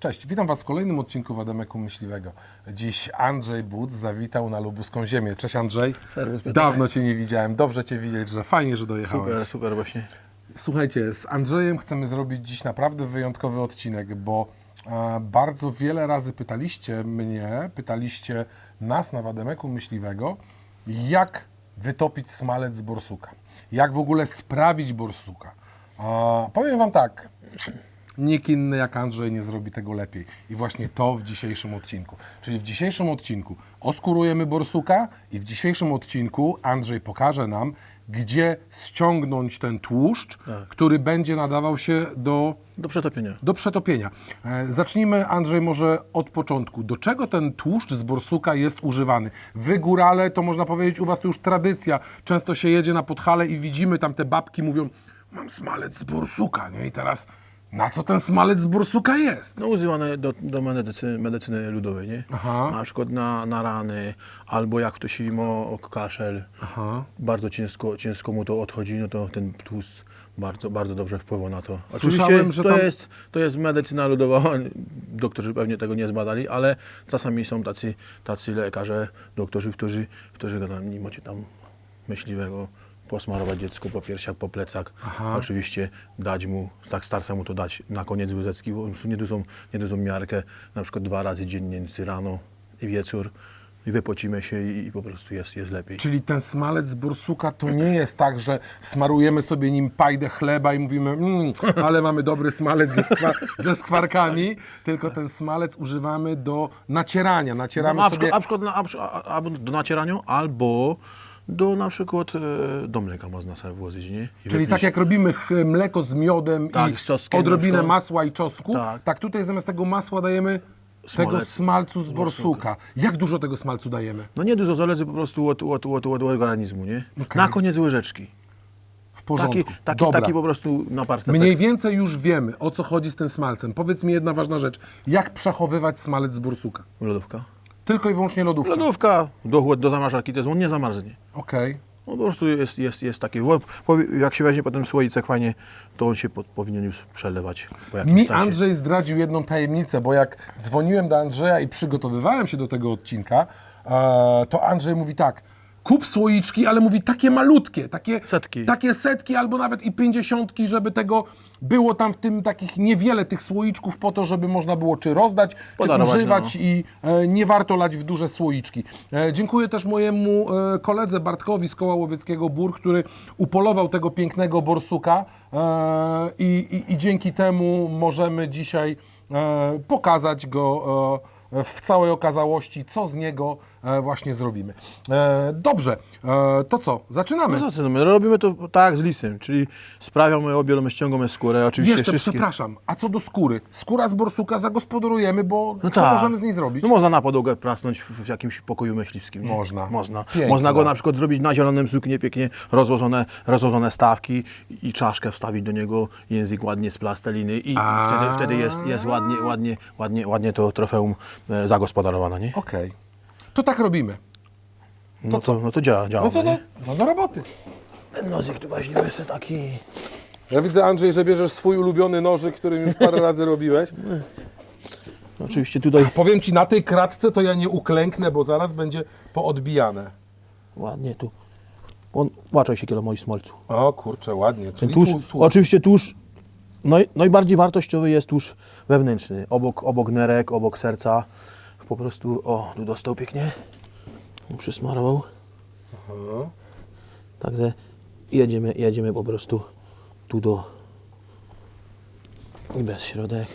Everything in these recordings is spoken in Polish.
Cześć, witam Was w kolejnym odcinku Wademeku Myśliwego. Dziś Andrzej Budz zawitał na lubuską ziemię. Cześć Andrzej. Piotrek. Dawno Cię nie widziałem, dobrze Cię widzieć, że fajnie, że dojechałeś. Super, super właśnie. Słuchajcie, z Andrzejem chcemy zrobić dziś naprawdę wyjątkowy odcinek, bo e, bardzo wiele razy pytaliście mnie, pytaliście nas na Wademeku Myśliwego, jak wytopić smalec z borsuka, jak w ogóle sprawić borsuka. E, powiem Wam tak, nikt inny jak Andrzej nie zrobi tego lepiej. I właśnie to w dzisiejszym odcinku. Czyli w dzisiejszym odcinku oskurujemy borsuka i w dzisiejszym odcinku Andrzej pokaże nam, gdzie ściągnąć ten tłuszcz, który będzie nadawał się do, Do przetopienia. do przetopienia. E, zacznijmy, Andrzej, może od początku. Do czego ten tłuszcz z borsuka jest używany? Wy, górale, to można powiedzieć, u Was to już tradycja. Często się jedzie na Podhale i widzimy tam te babki mówią, mam smalec z borsuka, nie? I teraz, na co ten smalec z borsuka jest? No używane do, do medycyny, medycyny ludowej, nie? Aha. Na przykład na, na rany, albo jak ktoś ma o kaszel, Aha. bardzo ciężko, ciężko mu to odchodzi, no to ten tłust bardzo, bardzo dobrze wpływa na to. Słyszałem, że to, tam- jest, to jest medycyna ludowa, doktorzy pewnie tego nie zbadali, ale czasami są tacy, tacy lekarze, doktorzy, którzy, którzy go tam, nie macie tam myśliwego, posmarować dziecku po piersiach, po plecach, Aha. oczywiście dać mu, tak starszemu to dać na koniec łyżeczki, bo nie dużą, nie dużą miarkę, na przykład dwa razy dziennie, rano i wieczór i wypocimy się i, i po prostu jest, jest lepiej. Czyli ten smalec z borsuka to nie jest tak, że smarujemy sobie nim pajdę chleba i mówimy, mmm, ale mamy dobry smalec ze, skwa ze skwarkami, tylko ten smalec używamy do nacierania. Nacieramy No, na, sobie... przykład, na przykład na, do nacierania, albo do na przykład e, do mleka można sobie włożyć, nie? I Czyli wypić. tak jak robimy ch- mleko z miodem Tak, i z czosnkiem odrobinę na przykład. masła i czosnku, tak. Tak. tutaj zamiast tego masła dajemy tego Smalec smalcu z borsuka. Jak dużo tego smalcu dajemy? No nie dużo, zależy po prostu od, od, od, od organizmu, nie? Okej. Na koniec łyżeczki. W porządku. Taki, taki, Dobra. taki po prostu na. Mniej więcej już wiemy, o co chodzi z tym smalcem. Powiedz mi jedna ważna rzecz. Jak przechowywać smalec z borsuka? Lodówka. Tylko i wyłącznie lodówka. Lodówka do, do zamrażarki też, on nie zamarznie. Okej. On po prostu jest, jest, jest taki, jak się weźmie potem słoicek fajnie, to on się po, powinien już przelewać Mi. Andrzej zdradził jedną tajemnicę, bo jak dzwoniłem do Andrzeja i przygotowywałem się do tego odcinka, e, to Andrzej mówi tak, kup słoiczki, ale mówi takie malutkie, takie Setki. takie setki albo nawet i pięćdziesiątki, żeby tego było tam w tym takich niewiele tych słoiczków po to, żeby można było czy rozdać, czy Podarować, używać no. i e, nie warto lać w duże słoiczki. E, dziękuję też mojemu e, koledze Bartkowi z Koła Łowieckiego Bór, który upolował tego pięknego borsuka e, i, i, i dzięki temu możemy dzisiaj e, pokazać go e, w całej okazałości, co z niego właśnie zrobimy. E, dobrze, e, to co, zaczynamy. No zaczynamy. Robimy to tak z lisem, czyli sprawiamy, obielamy, ściągamy skórę, oczywiście Jeszcze wszystkie. przepraszam, a co do skóry? Skóra z borsuka zagospodarujemy, bo No co tak. możemy z niej zrobić? No można na podłogę prasnąć w, w jakimś pokoju myśliwskim. Nie? Można. Można. Można go na przykład zrobić na zielonym suknie, pięknie rozłożone, rozłożone stawki i czaszkę wstawić do niego, język ładnie z plasteliny i A. wtedy, wtedy jest, jest ładnie, ładnie, ładnie, ładnie to trofeum e, zagospodarowane, nie? Okej, to tak robimy. No to, no to działa, działa. No to do, no do roboty. Ten nożyk tu weźmiemy sobie taki. Ja widzę, Andrzej, że bierzesz swój ulubiony nożyk, którym już parę razy robiłeś. Oczywiście tutaj Powiem Ci, na tej kratce to ja nie uklęknę, bo zaraz będzie poodbijane. ładnie tu. On, łaczaj się kielo moi smolcu. O kurczę, ładnie. Ten Czyli tłuszcz, tłu- tłust. oczywiście tłuszcz, naj, najbardziej wartościowy jest tłuszcz wewnętrzny, obok, obok nerek, obok serca. Po prostu, o, tu dostał pięknie, przysmarował. Aha. Także jedziemy, jedziemy po prostu tu do i bez środek.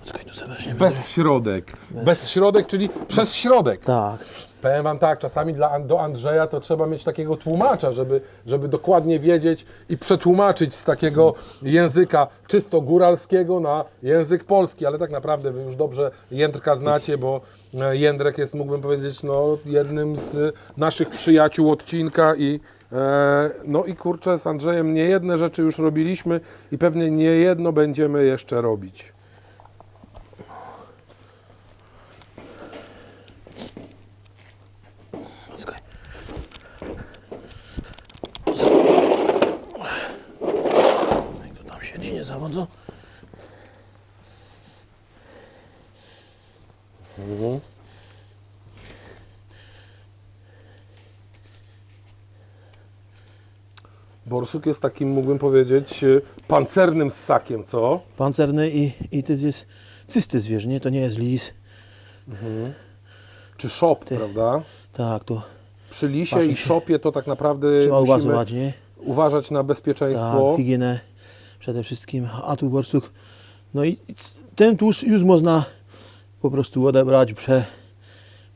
Poczekaj, tu sobie weźmiemy. Bez środek. Bez środek, czyli przez środek. Tak. Powiem Wam tak, czasami dla, do Andrzeja to trzeba mieć takiego tłumacza, żeby, żeby dokładnie wiedzieć i przetłumaczyć z takiego języka czysto góralskiego na język polski, ale tak naprawdę Wy już dobrze Jędrka znacie, bo e, Jędrek jest, mógłbym powiedzieć, no, jednym z naszych przyjaciół odcinka i e, no i kurczę, z Andrzejem nie jedne rzeczy już robiliśmy i pewnie nie jedno będziemy jeszcze robić. Poczekaj. Jak to tam siedzi, nie zawodzą. Mhm. Borsuk jest takim, mógłbym powiedzieć, e, pancernym ssakiem, co? Pancerny i, i to jest czysty zwierz, nie? To nie jest lis. Czy szop, prawda? Tak, to Przy lisie Patrzę i się. szopie to tak naprawdę trzeba musimy uważać, nie? uważać na bezpieczeństwo. Tak, higienę przede wszystkim, a tu borsuk. No i ten tłuszcz już można po prostu odebrać, prze,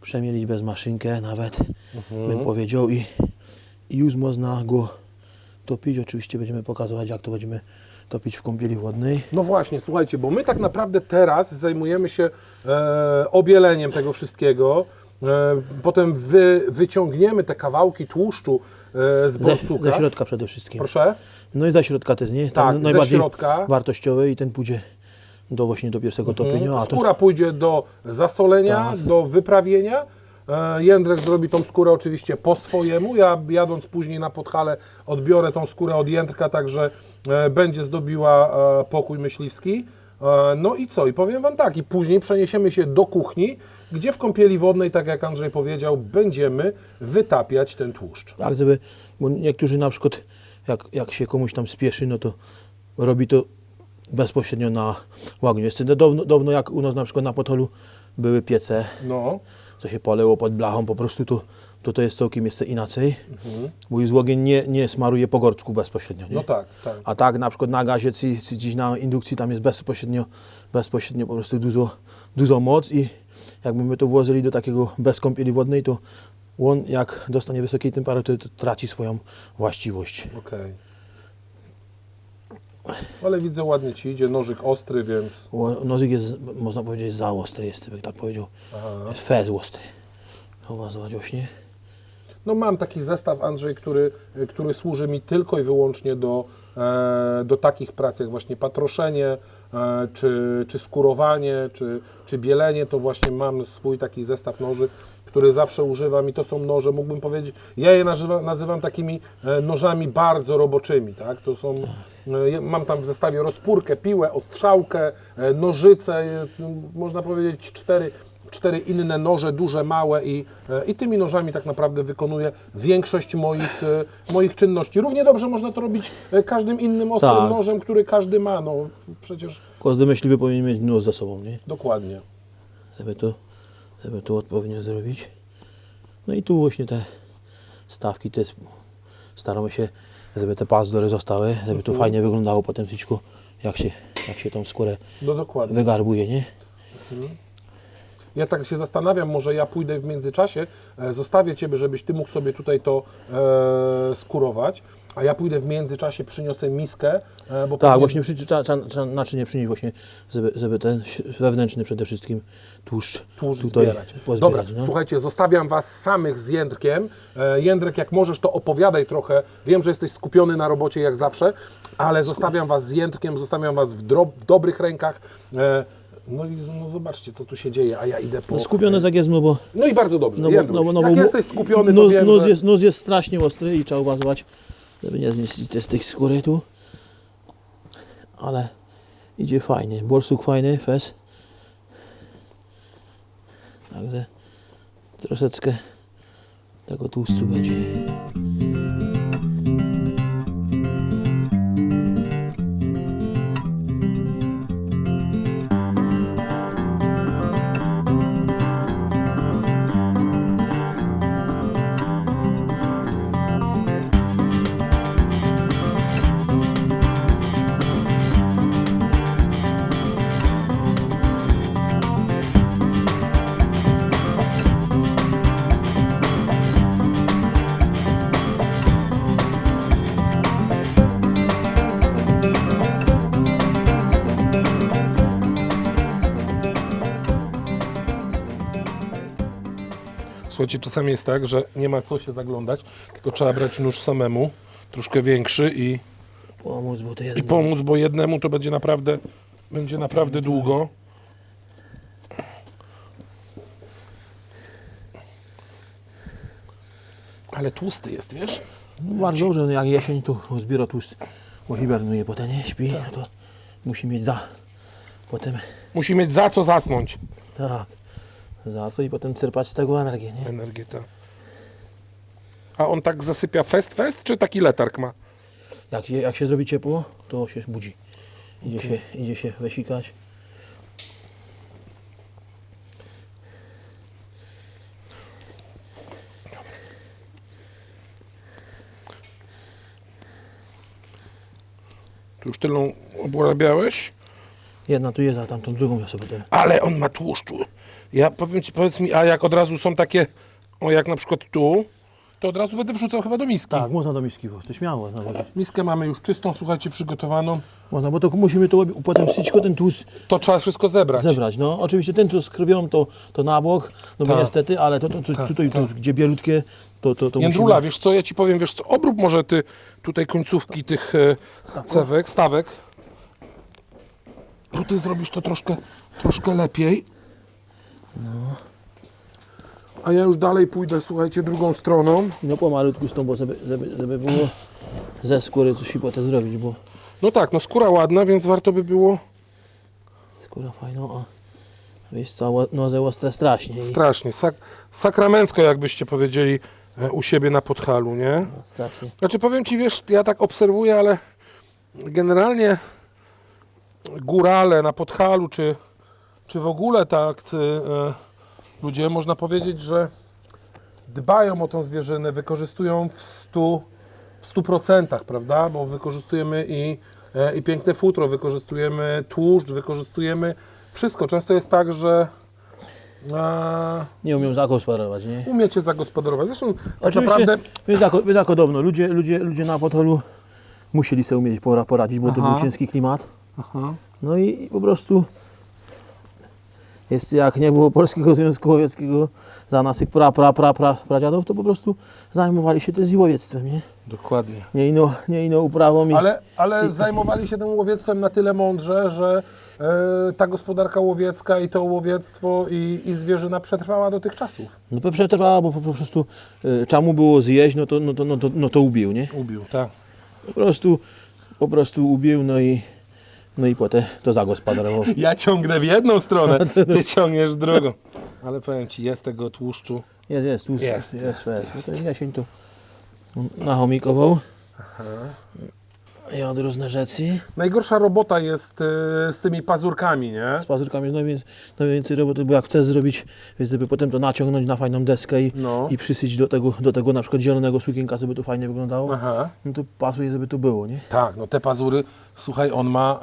przemielić bez maszynkę nawet, Mhm. bym powiedział i, i już można go topić. Oczywiście będziemy pokazywać, jak to będziemy topić w kąpieli wodnej. No właśnie, słuchajcie, bo my tak naprawdę teraz zajmujemy się e, obieleniem tego wszystkiego. E, potem wy, wyciągniemy te kawałki tłuszczu z Ze, borsuka. ze środka przede wszystkim. Proszę. No i za środka też, nie? Tam Tak, ze najbardziej środka. wartościowy i ten pójdzie do właśnie do pierwszego topienia. A to, Skóra pójdzie do zasolenia, Tak. do wyprawienia. E, Jędrek zrobi tą skórę oczywiście po swojemu. Ja jadąc później na Podhale odbiorę tą skórę od Jędrka, także e, będzie zdobiła e, pokój myśliwski. E, No i co? I powiem Wam tak, i później przeniesiemy się do kuchni, gdzie w kąpieli wodnej, tak jak Andrzej powiedział, będziemy wytapiać ten tłuszcz. tak, żeby, bo niektórzy na przykład, jak, jak się komuś tam spieszy, no to robi to bezpośrednio na łagniu. Jeszcze dawno, dawno jak u nas na przykład na Podholu były piece, No, co się paleło pod blachą, po prostu to, to, to jest całkiem jeszcze inaczej, bo już ogień nie, nie smaruje po gorczku bezpośrednio. Nie? no tak, tak. A tak na przykład na gazie czy, czy gdzieś na indukcji tam jest bezpośrednio, bezpośrednio po prostu dużo, dużo moc i jakby my to włożyli do takiego bez kąpieli wodnej, to on jak dostanie wysokiej temperatury, to traci swoją właściwość. Okej. Ale widzę, ładnie Ci idzie, nożyk ostry, więc... Nożyk jest, można powiedzieć, za ostry jest, bym tak powiedział. Aha. Jest fez ostry. Zauważyć właśnie. No mam taki zestaw, Andrzej, który, który służy mi tylko i wyłącznie do, e, do takich prac jak właśnie patroszenie, czy, czy skurowanie, czy, czy bielenie, to właśnie mam swój taki zestaw noży, który zawsze używam i to są noże, mógłbym powiedzieć, ja je nazywa, nazywam takimi e, nożami bardzo roboczymi, tak? To są, e, mam tam w zestawie rozpórkę, piłę, ostrzałkę, e, nożyce, e, no, można powiedzieć cztery, cztery inne noże, duże, małe i, e, i tymi nożami tak naprawdę wykonuję większość moich, e, moich czynności. Równie dobrze można to robić e, każdym innym ostrym Tak. nożem, który każdy ma, no przecież Każdy myśliwy powinien mieć nóż za sobą, nie? dokładnie. żeby to, żeby to odpowiednio zrobić. No i tu właśnie te stawki też staramy się, żeby te pazdury zostały, żeby to fajnie wyglądało po tym tyczku, jak się, jak się tą skórę No dokładnie. wygarbuje, nie? Ja tak się zastanawiam, może ja pójdę w międzyczasie, e, zostawię Ciebie, żebyś Ty mógł sobie tutaj to e, skurować, a ja pójdę w międzyczasie, przyniosę miskę, e, bo Tak, pewnie- właśnie przy, trzeba, trzeba, naczynie przynieść właśnie, żeby, żeby ten wewnętrzny przede wszystkim tłuszcz, tłuszcz tutaj zbierać. pozbierać. Dobra, no. słuchajcie, zostawiam Was samych z Jędrkiem. E, Jędrek, jak możesz, to opowiadaj trochę. Wiem, że jesteś skupiony na robocie jak zawsze, ale zostawiam Was z Jędrkiem, zostawiam Was w, w dobrych rękach. E, no i z- no zobaczcie, co tu się dzieje, a ja idę po... No, skupiony tak jest, no bo, No i bardzo dobrze, no bo, Jędruś, no, bo- no, jak bo jesteś skupiony, to nóż, wiem, nóż, że... jest, nóż jest strasznie ostry i trzeba uważać, żeby nie zniszczyć te z tych skóry tu. Ale idzie fajnie. Borsuk fajny, fez. Także troszeczkę tego tłuszczu będzie. Słuchajcie, czasami jest tak, że nie ma co się zaglądać, tylko trzeba brać nóż samemu, troszkę większy i, Pomóc, bo to i jedno. pomóc, bo jednemu to będzie naprawdę, będzie naprawdę długo. Ale tłusty jest, wiesz? Bardzo dobrze, no jak jesień tu zbiera tłuszcz, bo hibernuje potem, nie śpi, no to musi mieć za. Potem Musi mieć za co zasnąć. Tak. Za co i potem czerpać z tego energię, nie? Energię, tak. A on tak zasypia fest, fest, czy taki letarg ma? Jak, jak się zrobi ciepło, to się budzi. Idzie, się, idzie się wesikać. Tu już tylną obrabiałeś? Jedna tu jest, a tamtą drugą ja sobie to... Ale on ma tłuszczu. Ja powiem ci, powiedz mi, a jak od razu są takie, o jak na przykład tu, to od razu będę wrzucał chyba do miski. Tak, można do miski, to śmiało można włożyć. Miskę mamy już czystą, słuchajcie, przygotowaną. Można, bo to musimy to obi- potem wszystko ten tłusd To trzeba wszystko zebrać. zebrać. No, oczywiście ten tu z krwią to, to na bok, no bo Tak. niestety, ale to, to, to, Tak, tutaj, to, gdzie bielutkie, to, to, to Jędrula, musimy... wiesz co, ja ci powiem, wiesz co, obrób może ty tutaj końcówki tych e, cewek, stawek. Bo ty zrobisz to troszkę, troszkę lepiej. A ja już dalej pójdę, słuchajcie, drugą stroną. No pomalutku z tą, bo żeby, żeby, żeby było ze skóry coś potem zrobić, bo No tak, no skóra ładna, więc warto by było skóra fajna, a wiesz co, nozę ostre strasznie. Strasznie, sak sakramencko jakbyście powiedzieli e, u siebie na Podhalu, nie? no, strasznie. Znaczy powiem Ci, wiesz, ja tak obserwuję, ale generalnie górale na Podhalu, czy, czy w ogóle tak ludzie, można powiedzieć, że dbają o tą zwierzynę, wykorzystują w 100%, w 100% prawda? Bo wykorzystujemy i, e, i piękne futro, wykorzystujemy tłuszcz, wykorzystujemy wszystko. Często jest tak, że e, Nie umiem zagospodarować, nie? umiecie zagospodarować. Zresztą tak naprawdę... Wiesz, jako, wiesz, jako dawno, ludzie, ludzie, ludzie na Podholu musieli sobie umieć pora- poradzić, bo to Aha. był ciężki klimat. Aha. No i, i po prostu jest jak nie było Polskiego Związku Łowieckiego za naszych pra, pra, pra, pra, pradziadów, to po prostu zajmowali się też łowiectwem, nie? Dokładnie. Nie ino, nie ino uprawą i Ale, ale zajmowali się tym łowiectwem na tyle mądrze, że e, ta gospodarka łowiecka i to łowiectwo i, i zwierzyna przetrwała do tych czasów. no to przetrwała, bo po po prostu y, trzeba mu było zjeść, no to, no, to, no, to, no to ubił, nie? Ubił, tak. Po prostu, po prostu ubił, no i, no i potem to zagospodarował. Ja ciągnę w jedną stronę, ty ciągniesz w drugą. Ale powiem Ci, jest tego tłuszczu. Jest, jest, tłusty, Jest, jest, jest, jest. jest. To jesień tu nachomikował. I od różne rzeczy. Najgorsza robota jest e, z tymi pazurkami, nie? Z pazurkami jest najwięcej, najwięcej roboty, bo jak chcesz zrobić, więc żeby potem to naciągnąć na fajną deskę i, No. i przysyć do tego, do tego na przykład zielonego sukienka, żeby to fajnie wyglądało, Aha. no to pasuje, żeby to było, nie? Tak, no te pazury, słuchaj, on ma,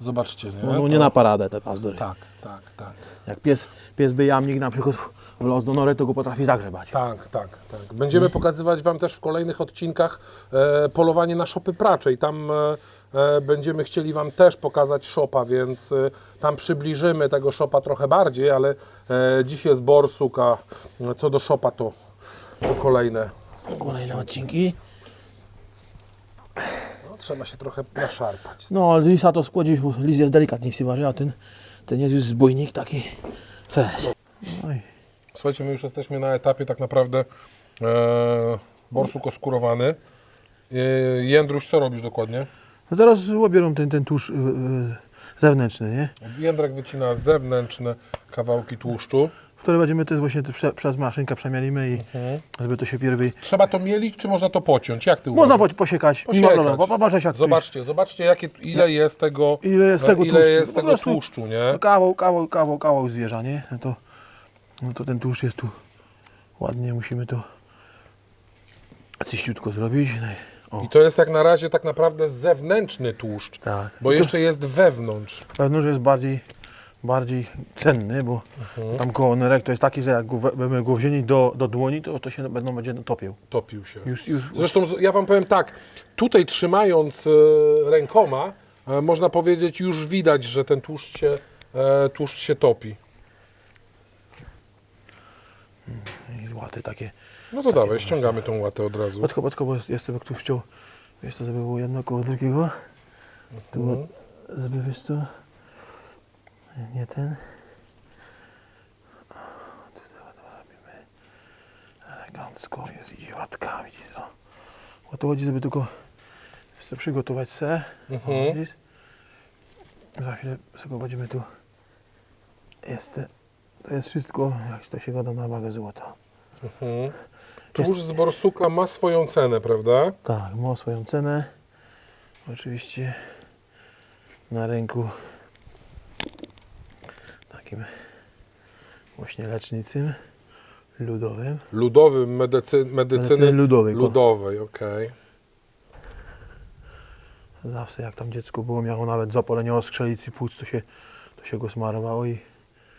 e, zobaczcie, nie? No, no To- nie na paradę te pazury. Tak, tak, tak. Jak pies, pies by jamnik na przykład w los do nory, to go potrafi zagrzebać. Tak, tak, tak. Będziemy pokazywać Wam też w kolejnych odcinkach e, polowanie na szopy pracze i tam e, e, będziemy chcieli Wam też pokazać szopa, więc e, tam przybliżymy tego szopa trochę bardziej, ale e, dziś jest borsuk, a co do szopa to, to kolejne. Kolejne odcinki. No, trzeba się trochę naszarpać. No, ale z lisa to skłodzi, bo lis jest delikatniejszy a ten, ten jest już zbójnik taki fes. No Słuchajcie, my już jesteśmy na etapie tak naprawdę e, borsuk oskurowany. E, Jędruś, co robisz dokładnie? No teraz obierą ten, ten tłuszcz y, y, zewnętrzny, nie? Jędrek wycina zewnętrzne kawałki tłuszczu. Wtedy będziemy też właśnie te prze, przez maszynkę przemielimy i żeby to się pierwej... Trzeba to mielić, czy można to pociąć? Jak ty Można uważasz? po, posiekać, Posiekać. nie ma problemu. Zobaczcie, zobaczcie jakie, ile jest tego, Ile jest tego ile tłuszczu. jest Po tego prostu- tłuszczu, nie? Kawał, kawał, kawał, kawał zwierza, nie? No to, no to ten tłuszcz jest tu ładnie, musimy to czyściutko zrobić. No i- O, I to jest jak na razie tak naprawdę zewnętrzny tłuszcz, tak. bo jeszcze jest wewnątrz. Że jest bardziej, bardziej cenny, bo Mhm. tam koło nerek to jest taki, że jak go, będziemy go wzięli do, do dłoni, to, to się będą będzie topił. Topił się. Już, już, Zresztą ja Wam powiem tak, tutaj trzymając e, rękoma, e, można powiedzieć już widać, że ten tłuszcz się, e, tłuszcz się topi. I łaty takie. No to dawaj, ściągamy tą łatę od razu. Podko, podko, bo jest sobie tu wciął, wiesz co, żeby było jedno koło drugiego. Tu, Mhm. żeby wiesz co, nie ten. Tu sobie robimy elegancko, jest idzie łatka, widzisz, o. O to chodzi, żeby tylko co, przygotować se. Mhm. Widzisz? Za chwilę sobie będziemy tu jeszcze to jest wszystko, jak to się gada, na wagę złota. Mhm. Tłuszcz z borsuka ma swoją cenę, prawda? Tak, ma swoją cenę. Oczywiście na rynku takim właśnie lecznicym, ludowym. Ludowym medycy, medycyny Medycyny ludowej, ludowej, okej. Zawsze jak tam dziecko było, miało nawet zapalenie oskrzelicy płuc, to się, to się go smarowało i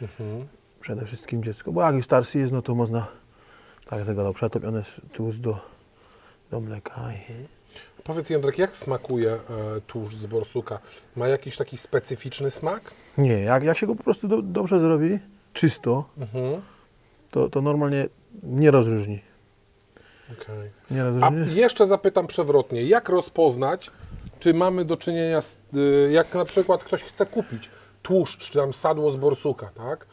Mhm. Przede wszystkim dziecko. Bo jak już starszy jest, no to można, tak jak gadał, przetopione tłuszcz do, do mleka. I, Powiedz Jędrek, jak smakuje e, tłuszcz z borsuka? Ma jakiś taki specyficzny smak? nie, jak, jak się go po prostu do, dobrze zrobi, czysto, Mhm. to, to normalnie nie rozróżni. okej. Nie A rozróżni. jeszcze zapytam przewrotnie, jak rozpoznać, czy mamy do czynienia z, y, jak na przykład ktoś chce kupić tłuszcz, czy tam sadło z borsuka, tak?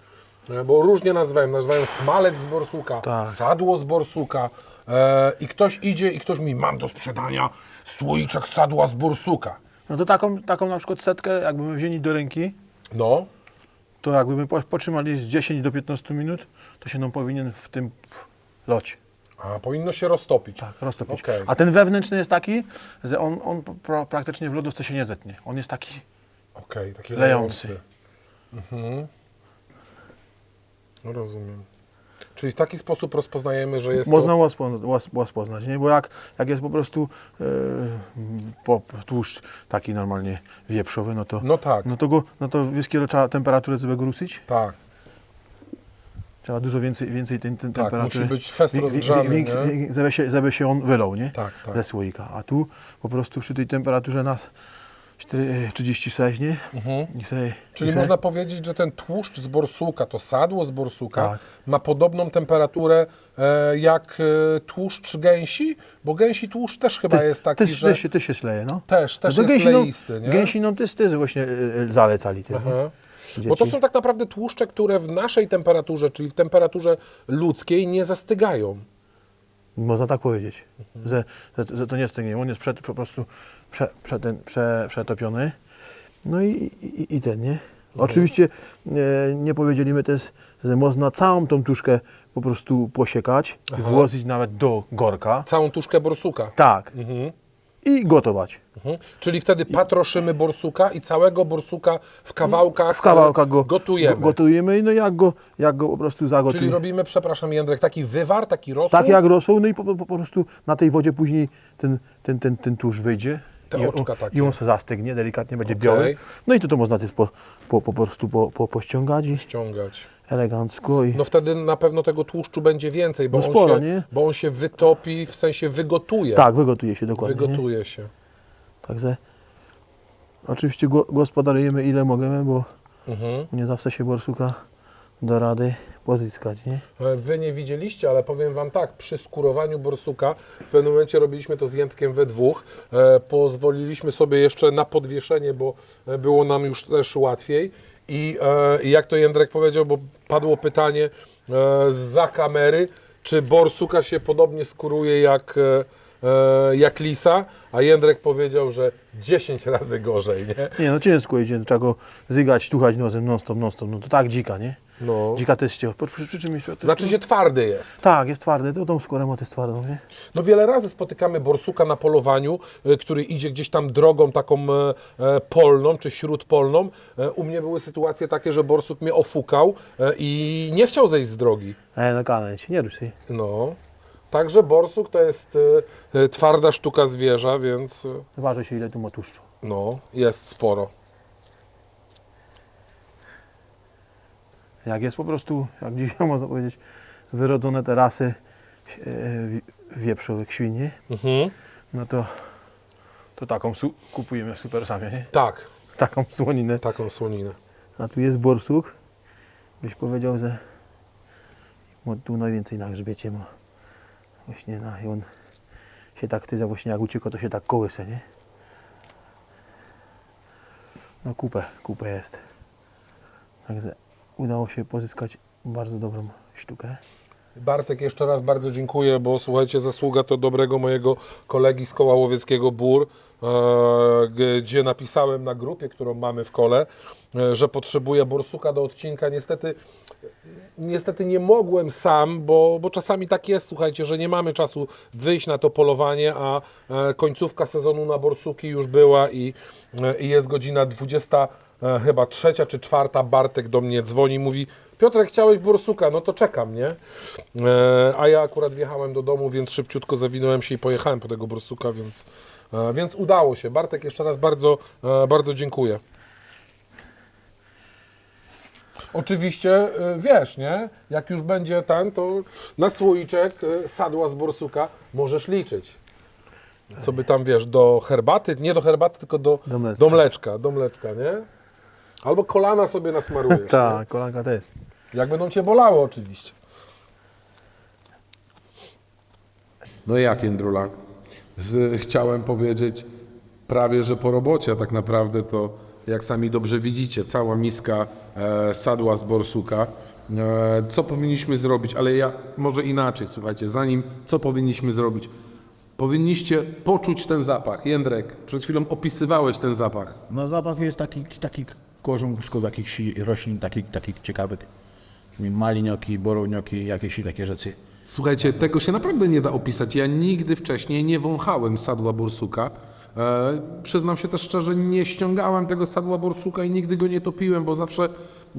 E, Bo różnie nazywałem, nazywają smalec z borsuka, Tak. sadło z borsuka e, i ktoś idzie i ktoś mi, mam do sprzedania słoiczek sadła z borsuka. No to taką, taką na przykład setkę, jakbyśmy wzięli do ręki, No, to jakbyśmy po- potrzymali z 10 do 15 minut, to się nam powinien w tym loć. a powinno się roztopić. Tak, roztopić. Okej. A ten wewnętrzny jest taki, że on, on pra- praktycznie w lodówce się nie zetnie. On jest taki, Okej, taki Lejący. lejący. No rozumiem. Czyli w taki sposób rozpoznajemy, że jest można to... łatwo, łas- łatwo poznać, nie? Bo jak, jak jest po prostu e, tłuszcz taki normalnie wieprzowy, no to, No tak, no to go, no to wiesz, kiedy trzeba temperaturę go ruszyć? tak, Trzeba dużo więcej, więcej tej, tej tak. temperatury. Musi być fest rozgrzany, większy- nie? wi- żeby, się, żeby się on wylał, nie? Tak, tak. Ze słoika. A tu po prostu przy tej temperaturze na 4, 36, nie? Mhm. I sobie, Czyli i sobie, można powiedzieć, że ten tłuszcz z borsuka, to sadło z borsuka, Tak. ma podobną temperaturę e, jak e, tłuszcz gęsi? Bo gęsi tłuszcz też chyba jest taki, też, że... też, się, też się sleje, no. Też, też No jest gęsiną- leisty, nie? Gęsiną też, też właśnie y, y, zalecali. Aha. dzieci. Bo to są tak naprawdę tłuszcze, które w naszej temperaturze, czyli w temperaturze ludzkiej, nie zastygają. Można tak powiedzieć, Mhm. że, że, że to nie jest ten, on jest przed, po prostu prze, prze, ten, prze, przetopiony. No i, i, i ten, nie? Mhm. Oczywiście e, nie powiedzieliśmy też, że można całą tą tuszkę po prostu posiekać, Aha. włożyć nawet do gorka. Całą tuszkę borsuka. Tak. Mhm. I gotować. Mhm. Czyli wtedy patroszymy borsuka i całego borsuka w kawałkach, W kawałkach go gotujemy. Go, gotujemy i no jak go, jak go po prostu Czyli zagotujemy. robimy, przepraszam Jędrek, taki wywar, taki rosół. Tak jak rosół, no i po, po, po prostu na tej wodzie później ten, ten, ten, ten tłuszcz wyjdzie. Te i, oczka on, takie. I on się zastygnie, delikatnie będzie Okej. biały. No i to, to można też po, po, po prostu po, po, pościągać i ściągać. elegancko. I, No wtedy na pewno tego tłuszczu będzie więcej, bo, No on, sporo, się, nie? bo on się wytopi, w sensie wygotuje. tak, wygotuje się dokładnie. nie? Wygotuje się. Także oczywiście go, gospodarujemy ile możemy, bo Mhm. nie zawsze się borsuka do rady pozyskać. Nie? E, Wy nie widzieliście, ale powiem Wam tak, przy skurowaniu borsuka w pewnym momencie robiliśmy to z Jędrkiem we dwóch. E, pozwoliliśmy sobie jeszcze na podwieszenie, bo e, było nam już też łatwiej. I e, jak to Jędrek powiedział, bo padło pytanie e, za kamery, czy borsuka się podobnie skuruje jak, e, e, jak lisa, a Jędrek powiedział, że 10 razy gorzej, nie? nie, no ciężko idzie, trzeba go zygać, tuchać nosem non stop, non stop. No to tak dzika, nie? No. Dzika też przy, przy czym Znaczy się twardy jest. Tak, jest twardy, to tą skórę ma też twardą, nie? No wiele razy spotykamy borsuka na polowaniu, e, który idzie gdzieś tam drogą taką e, e, polną czy śródpolną. E, U mnie były sytuacje takie, że borsuk mnie ofukał e, i nie chciał zejść z drogi. E, no kanę się, nie rusz się. No. Także borsuk to jest e, e, twarda sztuka zwierza, więc e, się ile tu ma tłuszczu. no, jest sporo. Jak jest po prostu, jak dzisiaj można powiedzieć, wyrodzone te rasy e, wi- wieprzowych świni, Mhm. no to, to taką kupujemy w Supersamie, nie? Tak, Taką słoninę. taką słoninę. A tu jest borsuk. Byś powiedział, że tu najwięcej na grzbiecie ma. Właśnie na, i on się tak tyza właśnie jak uciekł, to się tak kołyse, nie? No kupę, kupę jest. Także udało się pozyskać bardzo dobrą sztukę. Bartek, jeszcze raz bardzo dziękuję, bo słuchajcie, zasługa to dobrego mojego kolegi z koła łowieckiego BUR, e, gdzie napisałem na grupie, którą mamy w kole, e, że potrzebuję borsuka do odcinka. Niestety niestety nie mogłem sam, bo, bo czasami tak jest, słuchajcie, że nie mamy czasu wyjść na to polowanie, a e, końcówka sezonu na borsuki już była i, e, i jest godzina 20, e, chyba trzecia czy czwarta, Bartek do mnie dzwoni, mówi Piotrek, chciałeś borsuka, no to czekam, nie? A ja akurat wjechałem do domu, więc szybciutko zawinąłem się i pojechałem po tego borsuka, więc, więc udało się. Bartek, jeszcze raz bardzo, bardzo dziękuję. Oczywiście, y, wiesz, nie? Jak już będzie ten, to na słoiczek y, sadła z borsuka możesz liczyć. Co by tam, wiesz, do herbaty, nie do herbaty, tylko do, Do mleczka. do mleczka, do mleczka, nie? Albo kolana sobie nasmarujesz. Tak, kolanka też. Jak będą cię bolały oczywiście. No jak, Jędrula? Z, chciałem powiedzieć prawie, że po robocie, a tak naprawdę to, jak sami dobrze widzicie, cała miska e, sadła z borsuka. E, co powinniśmy zrobić? Ale ja może inaczej, słuchajcie, zanim co powinniśmy zrobić? Powinniście poczuć ten zapach. Jędrek, przed chwilą opisywałeś ten zapach. No zapach jest taki, taki korzonków jakichś roślin takich, takich ciekawych. Malinioki, boronioki, jakieś takie rzeczy. Słuchajcie, tego się naprawdę nie da opisać. Ja nigdy wcześniej nie wąchałem sadła borsuka. E, przyznam się też szczerze, nie ściągałem tego sadła borsuka i nigdy go nie topiłem, bo zawsze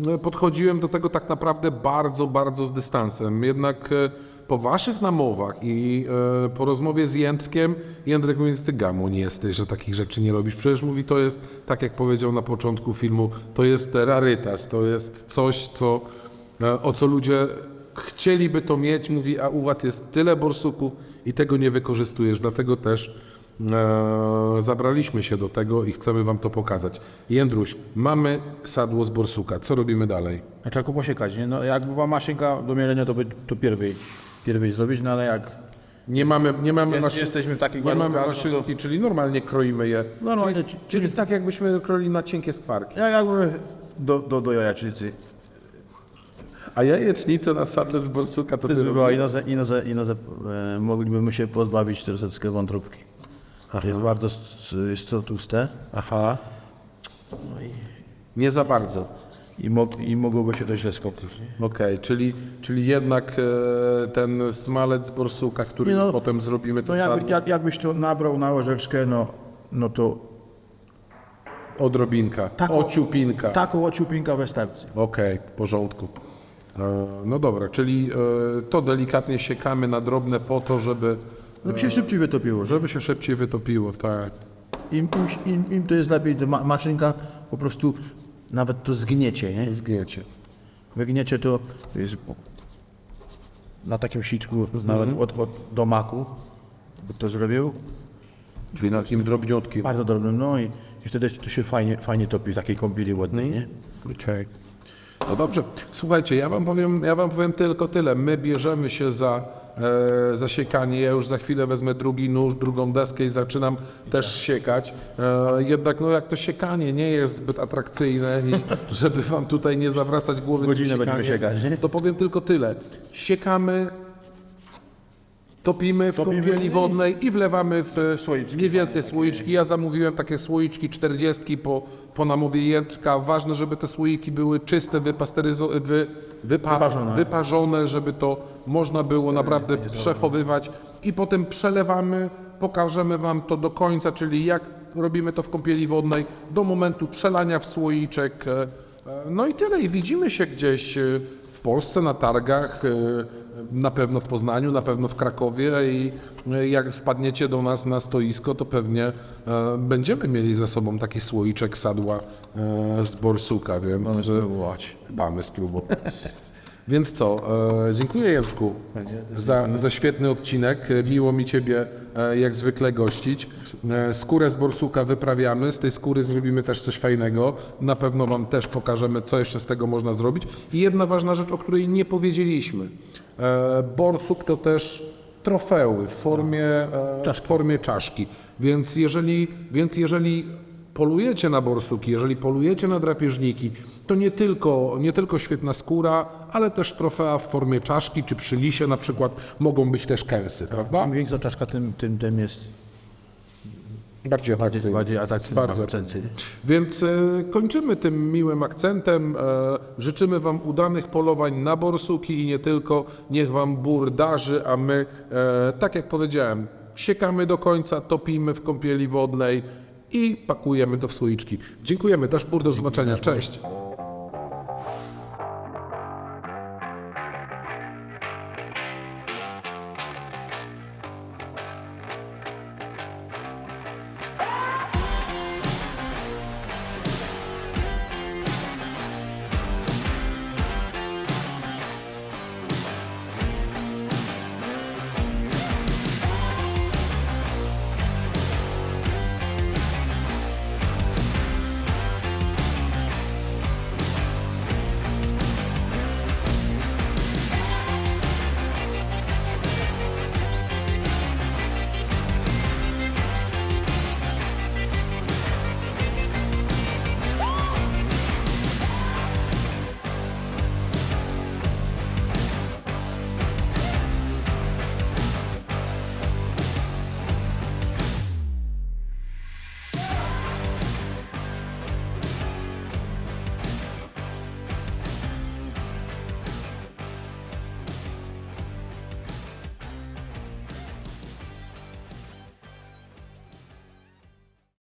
e, podchodziłem do tego tak naprawdę bardzo, bardzo z dystansem. Jednak e, po waszych namowach i po rozmowie z Jędrkiem, Jędrek mówi, ty gamoń jesteś, że takich rzeczy nie robisz. Przecież mówi, to jest, tak jak powiedział na początku filmu, to jest rarytas, to jest coś, co o co ludzie chcieliby to mieć, mówi, a u was jest tyle borsuków i tego nie wykorzystujesz, dlatego też zabraliśmy się do tego i chcemy wam to pokazać. Jędruś, mamy sadło z borsuka, co robimy dalej? Trzeba posiekać, nie? No jak była maszynka do mielenia, to by to pierwej, pierwej zrobić, no ale jak Nie mamy, nie mamy, Jest- maszy- jesteśmy w takich nie mamy warunkach, no to- maszynki, czyli normalnie kroimy je. Normalnie, czyli, ci- czyli tak jakbyśmy kroili na cienkie skwarki. jak jakby do, do, do jajecznicy. A jajecznicę na sadle z borsuka to To ty by była inoze, inoze, inoze, e, moglibyśmy się pozbawić troszeczkę wątróbki. To jest bardzo jest to tłuste Aha. Nie za bardzo. i, mog, i mogłoby się to źle skończyć. nie? Okej, czyli, czyli jednak e, ten smalec z borsuka, który Nie no, już potem zrobimy, to No jakby, jak, jakbyś to nabrał na łyżeczkę, no, no to odrobinka, ociupinka. taką ociupinkę wystarczy. Okej, w porządku. E, no dobra, czyli e, to delikatnie siekamy na drobne po to, żeby, Żeby się szybciej wytopiło. Że żeby się szybciej wytopiło, tak. im, im, im, im to jest lepiej, to ma, maszynka po prostu nawet to zgniecie, nie? Zgniecie. Wygniecie to, to jest po- na takim sitku, nawet od, od do maku, by to zrobił, Czyli na takim drobniutkim. bardzo drobnym, no i, i wtedy to się fajnie, fajnie topi w takiej kąpieli ładnej, nie? Okej. No dobrze. Słuchajcie, ja wam powiem, ja wam powiem tylko tyle. My bierzemy się za e, za siekanie. Ja już za chwilę wezmę drugi nóż, drugą deskę i zaczynam też siekać. E, jednak no jak to siekanie nie jest zbyt atrakcyjne i żeby wam tutaj nie zawracać głowy tym Godzinę będziemy siekaniem, siekać, to powiem tylko tyle. Siekamy Topimy w Topimy kąpieli i- wodnej i wlewamy w Słoiczki. niewielkie słoiczki. Ja zamówiłem takie słoiczki 40 po, po namowie Jędrka. Ważne, żeby te słoiki były czyste, wypasteryzo- wy, wypa, Wyparzone. wyparzone, żeby to można było naprawdę przechowywać. I potem przelewamy, pokażemy Wam to do końca, czyli jak robimy to w kąpieli wodnej, do momentu przelania w słoiczek. E, e, No i tyle. I widzimy się gdzieś e, Polsce na targach, e, na pewno w Poznaniu, na pewno w Krakowie i e, jak wpadniecie do nas na stoisko, to pewnie e, będziemy mieli ze sobą taki słoiczek sadła e, z borsuka, więc Mamy e, spróbować. mamy spróbować. Więc co, e, dziękuję Jędrku za, za świetny odcinek. Miło mi Ciebie e, jak zwykle gościć. E, skórę z borsuka wyprawiamy, z tej skóry zrobimy też coś fajnego. Na pewno Wam też pokażemy, co jeszcze z tego można zrobić. I jedna ważna rzecz, o której nie powiedzieliśmy. E, borsuk to też trofeły w formie, e, w formie czaszki. Więc jeżeli, więc jeżeli polujecie na borsuki, jeżeli polujecie na drapieżniki, to nie tylko, nie tylko świetna skóra, ale też trofea w formie czaszki, czy przy lisie na przykład mogą być też kęsy, prawda? Im większa czaszka, tym, tym, tym jest Bardziej atrakcyjny. bardziej atrakcyjny Bardzo atrakcyjny. Więc e, kończymy tym miłym akcentem. E, życzymy Wam udanych polowań na borsuki i nie tylko. Niech Wam bór darzy, a my, e, tak jak powiedziałem, siekamy do końca, topimy w kąpieli wodnej i pakujemy to w słoiczki. Dziękujemy. Dasz bór do zobaczenia. Cześć.